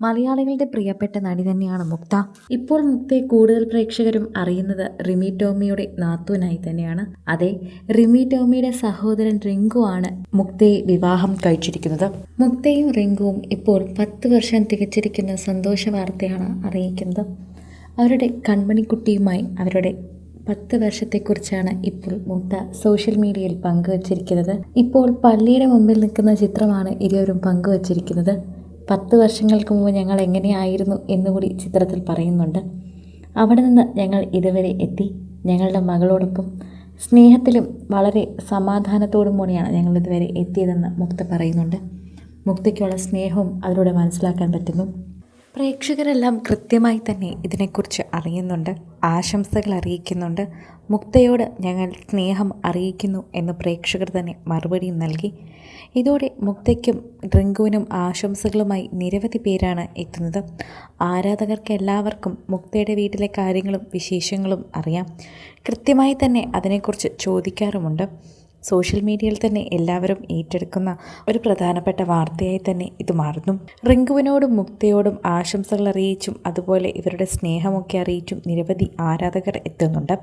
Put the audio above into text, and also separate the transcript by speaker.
Speaker 1: മലയാളികളുടെ പ്രിയപ്പെട്ട നടി തന്നെയാണ് മുക്ത. ഇപ്പോൾ മുക്തയെ കൂടുതൽ പ്രേക്ഷകരും അറിയുന്നത് റിമി ടോമിയുടെ നാത്തൂനായി തന്നെയാണ്. അതെ റിമി ടോമിയുടെ സഹോദരൻ റിങ്കു ആണ് മുക്തയെ വിവാഹം കഴിച്ചിരിക്കുന്നത്. മുക്തയും റിങ്കുവും ഇപ്പോൾ പത്ത് വർഷം തികച്ചിരിക്കുന്ന സന്തോഷ വാർത്തയാണ് അറിയിക്കുന്നത്. അവരുടെ കൺമണിക്കുട്ടിയുമായി അവരുടെ പത്ത് വർഷത്തെക്കുറിച്ചാണ് ഇപ്പോൾ മുക്ത സോഷ്യൽ മീഡിയയിൽ പങ്കുവച്ചിരിക്കുന്നത്. ഇപ്പോൾ പള്ളിയുടെ മുമ്പിൽ നിൽക്കുന്ന ചിത്രമാണ് ഇരുവരും പങ്കുവച്ചിരിക്കുന്നത്. പത്ത് വർഷങ്ങൾക്ക് മുമ്പ് ഞങ്ങൾ എങ്ങനെയായിരുന്നു എന്നുകൂടി ചിത്രത്തിൽ പറയുന്നുണ്ട്. അവിടെ നിന്ന് ഞങ്ങൾ ഇതുവരെ എത്തി. ഞങ്ങളുടെ മകളോടൊപ്പം സ്നേഹത്തിലും വളരെ സമാധാനത്തോടും കൂടിയാണ് ഞങ്ങൾ ഇതുവരെ എത്തിയതെന്ന് മുക്ത പറയുന്നുണ്ട്. മുക്തയ്ക്കുള്ള സ്നേഹവും അതിലൂടെ മനസ്സിലാക്കാൻ പറ്റുന്നു. പ്രേക്ഷകരെല്ലാം കൃത്യമായി തന്നെ ഇതിനെക്കുറിച്ച് അറിയുന്നുണ്ട് ആശംസകൾ അറിയിക്കുന്നുണ്ട്. മുക്തയോട് ഞങ്ങൾ സ്നേഹം അറിയിക്കുന്നു എന്ന് പ്രേക്ഷകർ തന്നെ മറുപടി നൽകി. ഇതോടെ മുക്തയ്ക്കും റിങ്കുവിനും ആശംസകളുമായി നിരവധി പേരാണ് എത്തുന്നത്. ആരാധകർക്ക് എല്ലാവർക്കും മുക്തയുടെ വീട്ടിലെ കാര്യങ്ങളും വിശേഷങ്ങളും അറിയാം. കൃത്യമായി തന്നെ അതിനെക്കുറിച്ച് ചോദിക്കാറുമുണ്ട്. സോഷ്യൽ മീഡിയയിൽ തന്നെ എല്ലാവരും ഏറ്റെടുക്കുന്ന ഒരു പ്രധാനപ്പെട്ട വാർത്തയായി തന്നെ ഇത് മാറുന്നു. റിങ്കുവിനോടും മുക്തയോടും ആശംസകൾ അറിയിച്ചും അതുപോലെ ഇവരുടെ സ്നേഹമൊക്കെ അറിയിച്ചും നിരവധി ആരാധകർ എത്തുന്നുണ്ട്.